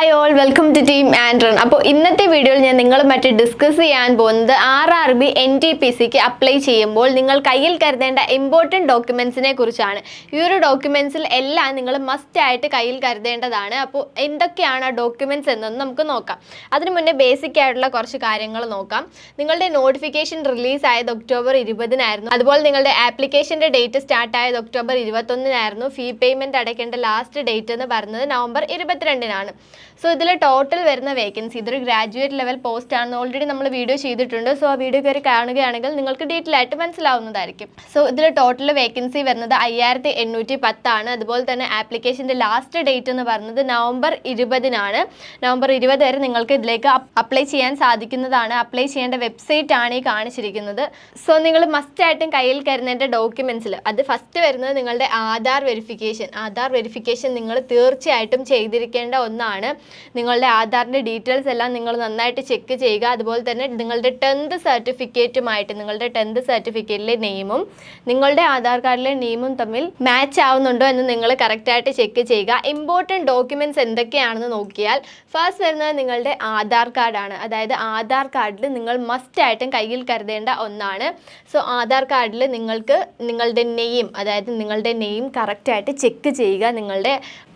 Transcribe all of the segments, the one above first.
Hi all welcome to team Android അപ്പോൾ ഇന്നത്തെ വീഡിയോയിൽ ഞാൻ നിങ്ങളുമായിട്ട് ഡിസ്കസ് ചെയ്യാൻ പോകുന്നത് R R B N T P സിക്ക് അപ്ലൈ ചെയ്യുമ്പോൾ നിങ്ങൾ കയ്യിൽ കരുതേണ്ട ഇമ്പോർട്ടന്റ് ഡോക്യുമെൻസിനെ കുറിച്ചാണ്. ഈ ഒരു ഡോക്യുമെൻസിൽ എല്ലാം നിങ്ങൾ മസ്റ്റ് ആയിട്ട് കയ്യിൽ കരുതേണ്ടതാണ്. അപ്പോൾ എന്തൊക്കെയാണ് ആ ഡോക്യുമെൻസ് എന്നൊന്ന് നമുക്ക് നോക്കാം. അതിനു മുന്നേ ബേസിക് ആയിട്ടുള്ള കുറച്ച് കാര്യങ്ങൾ നോക്കാം. നിങ്ങളുടെ നോട്ടിഫിക്കേഷൻ റിലീസ് ആയത് ഒക്ടോബർ ഇരുപതിനായിരുന്നു. അതുപോലെ നിങ്ങളുടെ ആപ്ലിക്കേഷന്റെ ഡേറ്റ് സ്റ്റാർട്ട് ആയത് ഒക്ടോബർ ഇരുപത്തൊന്നിനായിരുന്നു. ഫീ പേയ്മെന്റ് അടയ്ക്കേണ്ട ലാസ്റ്റ് ഡേറ്റ് എന്ന് പറയുന്നത് നവംബർ ഇരുപത്തിരണ്ടിനാണ്. സോ ഇതിൽ ടോട്ടൽ വരുന്ന വേക്കൻസി ഇതൊരു ഗ്രാജുവേറ്റ് ലെവൽ പോസ്റ്റ് ആണ് ഓൾറെഡി നമ്മൾ വീഡിയോ ചെയ്തിട്ടുണ്ട്. സോ ആ വീഡിയോ കയറി കാണുകയാണെങ്കിൽ നിങ്ങൾക്ക് ഡീറ്റെയിൽ ആയിട്ട് മനസ്സിലാവുന്നതായിരിക്കും. സോ ഇതിൽ ടോട്ടൽ വേക്കൻസി വരുന്നത് അയ്യായിരത്തി എണ്ണൂറ്റി പത്താണ് അതുപോലെ തന്നെ ആപ്ലിക്കേഷന്റെ ലാസ്റ്റ് ഡേറ്റ് എന്ന് പറയുന്നത് നവംബർ ഇരുപതിനാണ്. നവംബർ ഇരുപത് വരെ നിങ്ങൾക്ക് ഇതിലേക്ക് അപ്ലൈ ചെയ്യാൻ സാധിക്കുന്നതാണ്. അപ്ലൈ ചെയ്യേണ്ട വെബ്സൈറ്റ് ആണ് ഈ കാണിച്ചിരിക്കുന്നത്. സോ നിങ്ങൾ മസ്റ്റ് ആയിട്ടും കയ്യിൽ കരുതേണ്ട ഡോക്യുമെൻസിൽ അത് ഫസ്റ്റ് വരുന്നത് നിങ്ങളുടെ ആധാർ വെരിഫിക്കേഷൻ ആധാർ വെരിഫിക്കേഷൻ നിങ്ങൾ തീർച്ചയായിട്ടും ചെയ്തിരിക്കേണ്ട ഒന്നാണ്. നിങ്ങളുടെ ആധാറിന്റെ ഡീറ്റെയിൽസ് എല്ലാം നിങ്ങൾ നന്നായിട്ട് ചെക്ക് ചെയ്യുക. അതുപോലെ തന്നെ നിങ്ങളുടെ ടെൻത്ത് സർട്ടിഫിക്കറ്റുമായിട്ട് നിങ്ങളുടെ ടെൻത്ത് സർട്ടിഫിക്കറ്റിലെ നെയിമും നിങ്ങളുടെ ആധാർ കാർഡിലെ നെയിമും തമ്മിൽ മാച്ച് ആവുന്നുണ്ടോ എന്ന് നിങ്ങൾ കറക്റ്റായിട്ട് ചെക്ക് ചെയ്യുക. ഇമ്പോർട്ടന്റ് ഡോക്യുമെന്റ്സ് എന്തൊക്കെയാണെന്ന് നോക്കിയാൽ ഫസ്റ്റ് വരുന്നത് നിങ്ങളുടെ ആധാർ കാർഡാണ്. അതായത് ആധാർ കാർഡിൽ നിങ്ങൾ മസ്റ്റ് ആയിട്ടും കയ്യിൽ കരുതേണ്ട ഒന്നാണ്. സോ ആധാർ കാർഡിൽ നിങ്ങൾക്ക് നിങ്ങളുടെ നെയിം അതായത് നിങ്ങളുടെ നെയിം കറക്റ്റായിട്ട് ചെക്ക് ചെയ്യുക. നിങ്ങളുടെ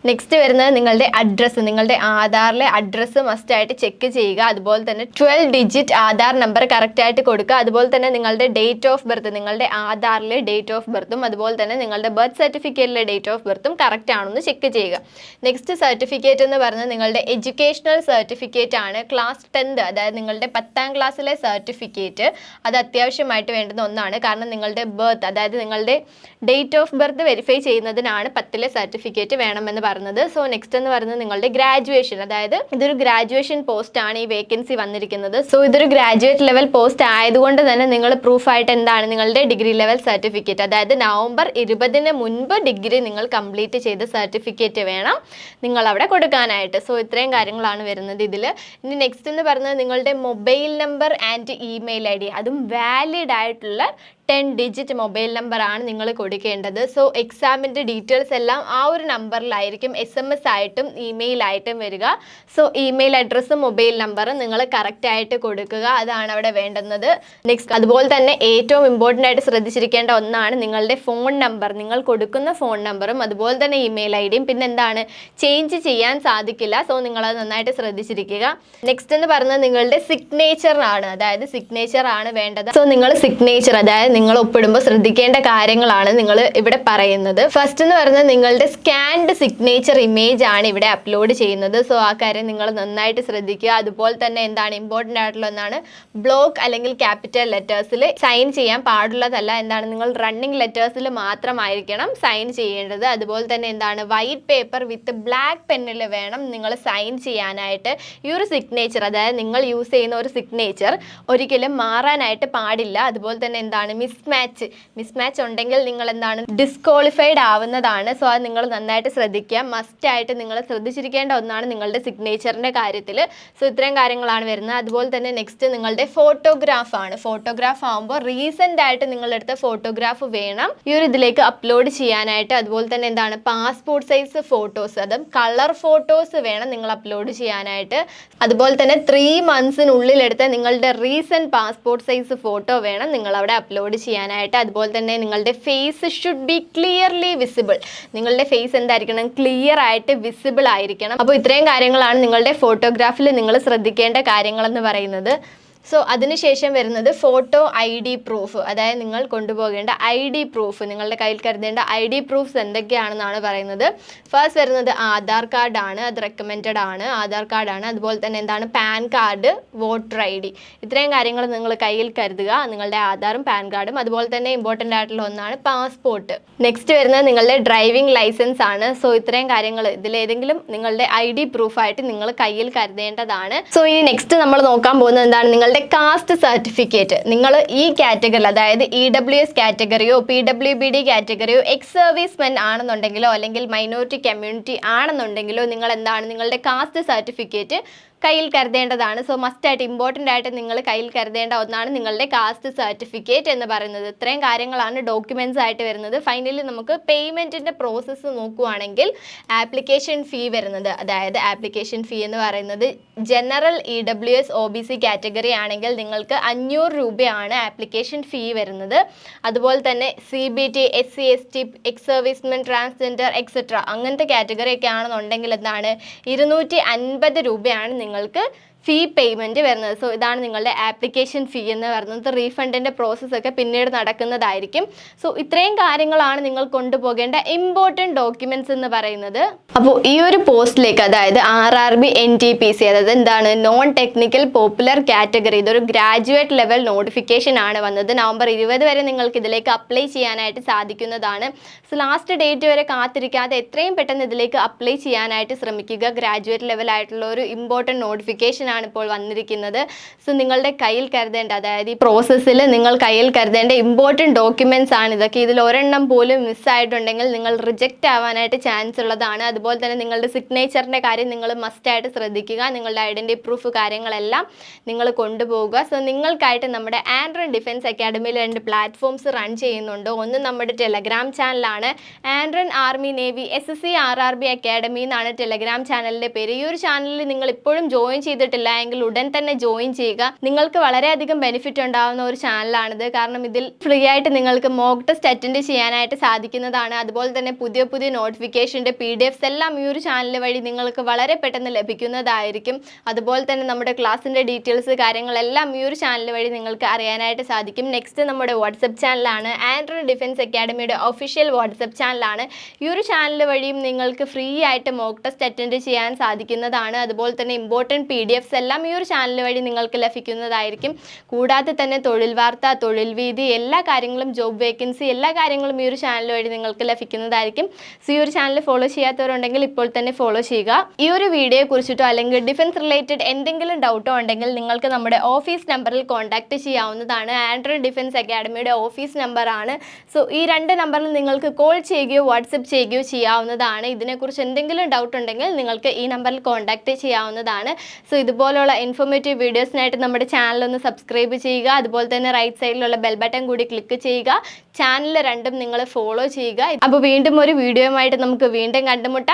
നെക്സ്റ്റ് വരുന്നത് നിങ്ങളുടെ അഡ്രസ്സ് നിങ്ങളുടെ ആധാറിലെ അഡ്രസ്സ് മസ്റ്റായിട്ട് ചെക്ക് ചെയ്യുക. അതുപോലെ തന്നെ ട്വൽവ് ഡിജിറ്റ് ആധാർ നമ്പർ കറക്റ്റായിട്ട് കൊടുക്കുക. അതുപോലെ തന്നെ നിങ്ങളുടെ ഡേറ്റ് ഓഫ് ബർത്ത് നിങ്ങളുടെ ആധാറിലെ ഡേറ്റ് ഓഫ് ബർത്തും അതുപോലെ തന്നെ നിങ്ങളുടെ ബർത്ത് സർട്ടിഫിക്കറ്റിലെ ഡേറ്റ് ഓഫ് ബർത്തും കറക്റ്റ് ആണെന്ന് ചെക്ക് ചെയ്യുക. നെക്സ്റ്റ് സർട്ടിഫിക്കറ്റ് എന്ന് പറഞ്ഞാൽ നിങ്ങളുടെ എഡ്യൂക്കേഷണൽ സർട്ടിഫിക്കറ്റ് ആണ്. ക്ലാസ് ടെൻത്ത് അതായത് നിങ്ങളുടെ പത്താം ക്ലാസ്സിലെ സർട്ടിഫിക്കറ്റ് അത് അത്യാവശ്യമായിട്ട് വേണ്ടുന്ന ഒന്നാണ്. കാരണം നിങ്ങളുടെ ബർത്ത് അതായത് നിങ്ങളുടെ ഡേറ്റ് ഓഫ് ബർത്ത് വെരിഫൈ ചെയ്യുന്നതിനാണ് പത്തിലെ സർട്ടിഫിക്കറ്റ് വേണമെന്ന് പറഞ്ഞത് സോ നെക്സ്റ്റ് എന്ന് പറയുന്നത് നിങ്ങളുടെ ഗ്രാജുവേഷൻ അതായത് ഇതൊരു ഗ്രാജുവേഷൻ പോസ്റ്റ് ആണ് ഈ വേക്കൻസി വന്നിരിക്കുന്നത്. സോ ഇതൊരു ഗ്രാജുവേറ്റ് ലെവൽ പോസ്റ്റ് ആയതുകൊണ്ട് തന്നെ നിങ്ങൾ പ്രൂഫായിട്ട് എന്താണ് നിങ്ങളുടെ ഡിഗ്രി ലെവൽ സർട്ടിഫിക്കറ്റ് അതായത് നവംബർ ഇരുപതിന് മുൻപ് ഡിഗ്രി നിങ്ങൾ കംപ്ലീറ്റ് ചെയ്ത സർട്ടിഫിക്കറ്റ് വേണം നിങ്ങൾ അവിടെ കൊടുക്കാനായിട്ട്. സോ ഇത്രയും കാര്യങ്ങളാണ് വരുന്നത് ഇതിൽ ഇനി നെക്സ്റ്റ് എന്ന് പറയുന്നത് നിങ്ങളുടെ mobile number and email I D അതും വാലിഡ് ആയിട്ടുള്ള ടെൻ ഡിജിറ്റ് മൊബൈൽ നമ്പറാണ് നിങ്ങൾ കൊടുക്കേണ്ടത്. സോ എക്സാമിന്റെ ഡീറ്റെയിൽസ് എല്ലാം ആ ഒരു നമ്പറിലായിരിക്കും എസ് എം എസ് ആയിട്ടും ഇമെയിൽ ആയിട്ടും വരിക. സോ ഇമെയിൽ അഡ്രസ്സും മൊബൈൽ നമ്പറും നിങ്ങൾ കറക്റ്റ് ആയിട്ട് കൊടുക്കുക. അതാണ് അവിടെ വേണ്ടുന്നത്. നെക്സ്റ്റ് അതുപോലെ തന്നെ ഏറ്റവും ഇമ്പോർട്ടന്റ് ആയിട്ട് ശ്രദ്ധിച്ചിരിക്കേണ്ട ഒന്നാണ് നിങ്ങളുടെ ഫോൺ നമ്പർ നിങ്ങൾ കൊടുക്കുന്ന ഫോൺ നമ്പറും അതുപോലെ തന്നെ ഇമെയിൽ ഐ ഡിയും. പിന്നെ എന്താണ്? ചേഞ്ച് ചെയ്യാൻ സാധിക്കില്ല. സോ നിങ്ങളത് നന്നായിട്ട് ശ്രദ്ധിച്ചിരിക്കുക. നെക്സ്റ്റ് എന്ന് പറയുന്നത് നിങ്ങളുടെ സിഗ്നേച്ചർ ആണ്. അതായത് സിഗ്നേച്ചർ ആണ് വേണ്ടത്. സോ നിങ്ങൾ സിഗ്നേച്ചർ അതായത് നിങ്ങൾ ഒപ്പിടുമ്പോൾ ശ്രദ്ധിക്കേണ്ട കാര്യങ്ങളാണ് നിങ്ങൾ ഇവിടെ പറയുന്നത്. ഫസ്റ്റ് എന്ന് പറഞ്ഞാൽ നിങ്ങളുടെ സ്കാൻഡ് സിഗ്നേച്ചർ ഇമേജ് ആണ് ഇവിടെ അപ്ലോഡ് ചെയ്യുന്നത്. സോ ആ കാര്യം നിങ്ങൾ നന്നായിട്ട് ശ്രദ്ധിക്കുക. അതുപോലെ തന്നെ എന്താണ് ഇമ്പോർട്ടന്റ് ആയിട്ടുള്ള ഒന്നാണ് ബ്ലോക്ക് അല്ലെങ്കിൽ ക്യാപിറ്റൽ ലെറ്റേഴ്സിൽ സൈൻ ചെയ്യാൻ പാടുള്ളതല്ല. എന്താണ്? നിങ്ങൾ റണ്ണിങ് ലെറ്റേഴ്സിൽ മാത്രമായിരിക്കണം സൈൻ ചെയ്യേണ്ടത്. അതുപോലെ തന്നെ എന്താണ്? വൈറ്റ് പേപ്പർ വിത്ത് ബ്ലാക്ക് പെന്നിൽ വേണം നിങ്ങൾ സൈൻ ചെയ്യാനായിട്ട്. ഈ ഒരു സിഗ്നേച്ചർ അതായത് നിങ്ങൾ യൂസ് ചെയ്യുന്ന ഒരു സിഗ്നേച്ചർ ഒരിക്കലും മാറാനായിട്ട് പാടില്ല. അതുപോലെ തന്നെ എന്താണ്? മിസ്മാച്ച് മിസ്മാച്ച് മിസ് മാച്ച് ഉണ്ടെങ്കിൽ നിങ്ങൾ എന്താണ്? ഡിസ്ക്വാളിഫൈഡ് ആവുന്നതാണ്. സോ അത് നിങ്ങൾ നന്നായിട്ട് ശ്രദ്ധിക്കുക. മസ്റ്റ് ആയിട്ട് നിങ്ങൾ ശ്രദ്ധിച്ചിരിക്കേണ്ട ഒന്നാണ് നിങ്ങളുടെ സിഗ്നേച്ചറിന്റെ കാര്യത്തിൽ സോ ഇത്രയും കാര്യങ്ങളാണ് വരുന്നത്. അതുപോലെ തന്നെ നെക്സ്റ്റ് നിങ്ങളുടെ ഫോട്ടോഗ്രാഫ് ആണ്. ഫോട്ടോഗ്രാഫ് ആകുമ്പോൾ റീസെന്റ് ആയിട്ട് നിങ്ങളെടുത്ത ഫോട്ടോഗ്രാഫ് വേണം. ഈ ഒരു ഇതിലേക്ക് അപ്ലോഡ് ചെയ്യാനായിട്ട്. അതുപോലെ തന്നെ എന്താണ്? പാസ്പോർട്ട് സൈസ് ഫോട്ടോസ് അതും കളർ ഫോട്ടോസ് വേണം നിങ്ങൾ അപ്ലോഡ് ചെയ്യാനായിട്ട്. അതുപോലെ തന്നെ ത്രീ മന്ത്സിനുള്ളിൽ എടുത്ത നിങ്ങളുടെ റീസെന്റ് പാസ്പോർട്ട് സൈസ് ഫോട്ടോ വേണം നിങ്ങൾ അവിടെ അപ്ലോഡ് ചെയ്യാനായിട്ട്. അതുപോലെ തന്നെ നിങ്ങളുടെ face should be clearly visible നിങ്ങളുടെ ഫേസ് എന്തായിരിക്കണം? ക്ലിയർ ആയിട്ട് വിസിബിൾ ആയിരിക്കണം. അപ്പോൾ ഇത്രയും കാര്യങ്ങളാണ് നിങ്ങളുടെ ഫോട്ടോഗ്രാഫിൽ നിങ്ങൾ ശ്രദ്ധിക്കേണ്ട കാര്യങ്ങളെന്ന് പറയുന്നത്. സോ അതിനുശേഷം വരുന്നത് ഫോട്ടോ ഐ ഡി പ്രൂഫ് അതായത് നിങ്ങൾ കൊണ്ടുപോകേണ്ട ഐ ഡി പ്രൂഫ് നിങ്ങളുടെ കയ്യിൽ കരുതേണ്ട ഐ ഡി പ്രൂഫ്സ് എന്തൊക്കെയാണെന്നാണ് പറയുന്നത്. ഫസ്റ്റ് വരുന്നത് ആധാർ കാർഡാണ് അത് റെക്കമെൻഡഡ് ആണ്. ആധാർ കാർഡാണ് അതുപോലെ തന്നെ എന്താണ്? PAN card voter I D. ഇത്രയും കാര്യങ്ങൾ നിങ്ങൾ കയ്യിൽ കരുതുക. നിങ്ങളുടെ ആധാറും പാൻ കാർഡും. അതുപോലെ തന്നെ ഇമ്പോർട്ടന്റ് ആയിട്ടുള്ള ഒന്നാണ് പാസ്പോർട്ട് നെക്സ്റ്റ് വരുന്നത് നിങ്ങളുടെ ഡ്രൈവിംഗ് ലൈസൻസ് ആണ്. സോ ഇത്രയും കാര്യങ്ങൾ ഇതിലേതെങ്കിലും നിങ്ങളുടെ ഐ ഡി പ്രൂഫായിട്ട് നിങ്ങൾ കയ്യിൽ കരുതേണ്ടതാണ്. സോ ഇനി നെക്സ്റ്റ് നമ്മൾ നോക്കാൻ പോകുന്നത് എന്താണ്? നിങ്ങളുടെ കാസ്റ്റ് സർട്ടിഫിക്കറ്റ് നിങ്ങൾ ഈ കാറ്റഗറി അതായത് ഇ ഡബ്ല്യു എസ് കാറ്റഗറിയോ പി ഡബ്ല്യു ബി ഡി കാറ്റഗറിയോ എക്സ് സർവീസ് മെൻ ആണെന്നുണ്ടെങ്കിലോ അല്ലെങ്കിൽ മൈനോറിറ്റി കമ്മ്യൂണിറ്റി ആണെന്നുണ്ടെങ്കിലോ നിങ്ങൾ എന്താണ് നിങ്ങളുടെ കാസ്റ്റ് സർട്ടിഫിക്കറ്റ് കയ്യിൽ കരുതേണ്ടതാണ്. സോ മസ്റ്റ് ആയിട്ട് ഇമ്പോർട്ടന്റ് ആയിട്ട് നിങ്ങൾ കയ്യിൽ കരുതേണ്ട ഒന്നാണ് നിങ്ങളുടെ കാസ്റ്റ് സർട്ടിഫിക്കറ്റ് എന്ന് പറയുന്നത്. ഇത്രയും കാര്യങ്ങളാണ് ഡോക്യുമെന്റ്സ് ആയിട്ട് വരുന്നത്. ഫൈനലി നമുക്ക് പേയ്മെന്റിന്റെ പ്രോസസ്സ് നോക്കുവാണെങ്കിൽ ആപ്ലിക്കേഷൻ ഫീ വരുന്നത്. അതായത് ആപ്ലിക്കേഷൻ ഫീ എന്ന് പറയുന്നത് general E W S O B C category ആണെങ്കിൽ നിങ്ങൾക്ക് അഞ്ഞൂറ് രൂപയാണ് ആപ്ലിക്കേഷൻ ഫീ വരുന്നത്. അതുപോലെ തന്നെ C B T S C S T ex servicemen transgender etcetera അങ്ങനത്തെ കാറ്റഗറി ഒക്കെ ആണെന്നുണ്ടെങ്കിൽ എന്താണ്? ഇരുന്നൂറ്റി അൻപത് രൂപയാണ് നിങ്ങൾക്ക് ഫീ പേയ്മെന്റ് വരുന്നത്. സോ ഇതാണ് നിങ്ങളുടെ ആപ്ലിക്കേഷൻ ഫീ എന്ന് പറയുന്നത്. റീഫണ്ടിന്റെ പ്രോസസ്സൊക്കെ പിന്നീട് നടക്കുന്നതായിരിക്കും. സോ ഇത്രയും കാര്യങ്ങളാണ് നിങ്ങൾ കൊണ്ടുപോകേണ്ട ഇമ്പോർട്ടന്റ് ഡോക്യുമെന്റ്സ് എന്ന് പറയുന്നത്. അപ്പോൾ ഈ ഒരു പോസ്റ്റിലേക്ക് അതായത് R R B N T P C അതായത് എന്താണ് നോൺ ടെക്നിക്കൽ പോപ്പുലർ കാറ്റഗറി ഇതൊരു ഗ്രാജുവേറ്റ് ലെവൽ നോട്ടിഫിക്കേഷൻ ആണ് വന്നത്. നവംബർ ഇരുപത് വരെ നിങ്ങൾക്ക് ഇതിലേക്ക് അപ്ലൈ ചെയ്യാനായിട്ട് സാധിക്കുന്നതാണ്. സോ ലാസ്റ്റ് ഡേറ്റ് വരെ കാത്തിരിക്കാതെ എത്രയും പെട്ടെന്ന് ഇതിലേക്ക് അപ്ലൈ ചെയ്യാനായിട്ട് ശ്രമിക്കുക. ഗ്രാജുവേറ്റ് ലെവൽ ആയിട്ടുള്ള ഒരു ഇമ്പോർട്ടന്റ് നോട്ടിഫിക്കേഷൻ ആണ് ഇപ്പോൾ വന്നിരിക്കുന്നത്. സോ നിങ്ങളുടെ കയ്യിൽ കരുതേണ്ട അതായത് ഈ പ്രോസസ്സിൽ നിങ്ങൾ കയ്യിൽ കരുതേണ്ട ഇമ്പോർട്ടന്റ് ഡോക്യുമെന്റ്സ് ആണ്. ഇതൊക്കെ ഇതിൽ ഒരെണ്ണം പോലും മിസ്സായിട്ടുണ്ടെങ്കിൽ നിങ്ങൾ റിജക്റ്റ് ആവാനായിട്ട് ചാൻസ് ഉള്ളതാണ്. അതുപോലെ തന്നെ നിങ്ങളുടെ സിഗ്നേച്ചറിന്റെ കാര്യം നിങ്ങൾ മസ്റ്റായിട്ട് ശ്രദ്ധിക്കുക. നിങ്ങളുടെ ഐഡന്റി പ്രൂഫ് കാര്യങ്ങളെല്ലാം നിങ്ങൾ കൊണ്ടുപോകുക സോ നിങ്ങൾക്കായിട്ട് നമ്മുടെ ആൻഡ്രോയിഡ് ഡിഫൻസ് അക്കാഡമിയിൽ രണ്ട് പ്ലാറ്റ്ഫോംസ് റൺ ചെയ്യുന്നുണ്ട്. ഒന്ന് നമ്മുടെ ടെലഗ്രാം ചാനലാണ് Android army navy S S C R R B academy എന്നാണ് ടെലഗ്രാം ചാനലിന്റെ പേര്. ഈ ഒരു ചാനലിൽ നിങ്ങൾ ഇപ്പോഴും ജോയിൻ ചെയ്തിട്ടില്ല എങ്കിൽ ഉടൻ തന്നെ ജോയിൻ ചെയ്യുക. നിങ്ങൾക്ക് വളരെയധികം ബെനിഫിറ്റ് ഉണ്ടാകുന്ന ഒരു ചാനലാണിത് കാരണം ഇതിൽ ഫ്രീ ആയിട്ട് നിങ്ങൾക്ക് മോക്ക് ടെസ്റ്റ് അറ്റൻഡ് ചെയ്യാനായിട്ട് സാധിക്കുന്നതാണ്. അതുപോലെ തന്നെ പുതിയ പുതിയ നോട്ടിഫിക്കേഷന്റെ പി ഡി എഫ്സ് എല്ലാം ഈ ഒരു ചാനൽ വഴി നിങ്ങൾക്ക് വളരെ പെട്ടെന്ന് ലഭിക്കുന്നതായിരിക്കും. അതുപോലെ തന്നെ നമ്മുടെ ക്ലാസ്സിന്റെ ഡീറ്റെയിൽസ് കാര്യങ്ങളെല്ലാം ഈ ഒരു ചാനൽ വഴി നിങ്ങൾക്ക് അറിയാനായിട്ട് സാധിക്കും. നെക്സ്റ്റ് നമ്മുടെ വാട്സപ്പ് ചാനലാണ് ആൻഡ്രോയിഡ് ഡിഫൻസ് അക്കാഡമിയുടെ ഒഫീഷ്യൽ വാട്സപ്പ് ചാനലാണ് ഈ ഒരു ചാനൽ വഴിയും നിങ്ങൾക്ക് ഫ്രീ ആയിട്ട് മോക്ക് ടെസ്റ്റ് അറ്റൻഡ് ചെയ്യാൻ സാധിക്കുന്നതാണ്. അതുപോലെ തന്നെ ഇമ്പോർട്ടന്റ് പി ഡി എഫ്സ് എല്ലാം ഈ ഒരു ചാനൽ വഴി നിങ്ങൾക്ക് ലഭിക്കുന്നതായിരിക്കും. കൂടാതെ തന്നെ തൊഴിൽ വാർത്ത തൊഴിൽ വീതി എല്ലാ കാര്യങ്ങളും ജോബ് വേക്കൻസി എല്ലാ കാര്യങ്ങളും ഈ ഒരു ചാനൽ വഴി നിങ്ങൾക്ക് ലഭിക്കുന്നതായിരിക്കും. സോ ഈ ഒരു ചാനൽ ഫോളോ ചെയ്യാത്തവരുണ്ടെങ്കിൽ ഇപ്പോൾ തന്നെ ഫോളോ ചെയ്യുക. ഈ ഒരു വീഡിയോയെ കുറിച്ചിട്ടോ അല്ലെങ്കിൽ ഡിഫൻസ് റിലേറ്റഡ് എന്തെങ്കിലും ഡൗട്ടോ ഉണ്ടെങ്കിൽ നിങ്ങൾക്ക് നമ്മുടെ ഓഫീസ് നമ്പറിൽ കോൺടാക്ട് ചെയ്യാവുന്നതാണ്. ആൻഡ്രോയിഡ് ഡിഫൻസ് അക്കാഡമിയുടെ ഓഫീസ് നമ്പറാണ് സോ ഈ രണ്ട് നമ്പറിൽ നിങ്ങൾക്ക് കോൾ ചെയ്യുകയോ വാട്സപ്പ് ചെയ്യുകയോ ചെയ്യാവുന്നതാണ്. ഇതിനെക്കുറിച്ച് എന്തെങ്കിലും ഡൗട്ട് ഉണ്ടെങ്കിൽ നിങ്ങൾക്ക് ഈ നമ്പറിൽ കോൺടാക്ട് ചെയ്യാവുന്നതാണ്. സോ ഇതുപോലുള്ള ഇൻഫോർമേറ്റീവ് വീഡിയോസിനായിട്ട് നമ്മുടെ ചാനൽ ഒന്ന് സബ്സ്ക്രൈബ് ചെയ്യുക. അതുപോലെ തന്നെ റൈറ്റ് സൈഡിലുള്ള ബെൽ ബട്ടൺ കൂടി ക്ലിക്ക് ചെയ്യുക. ചാനൽ രണ്ടും നിങ്ങൾ ഫോളോ ചെയ്യുക. അപ്പോൾ വീണ്ടും ഒരു വീഡിയോയുമായിട്ട് നമുക്ക് വീണ്ടും കണ്ടുമുട്ടാം.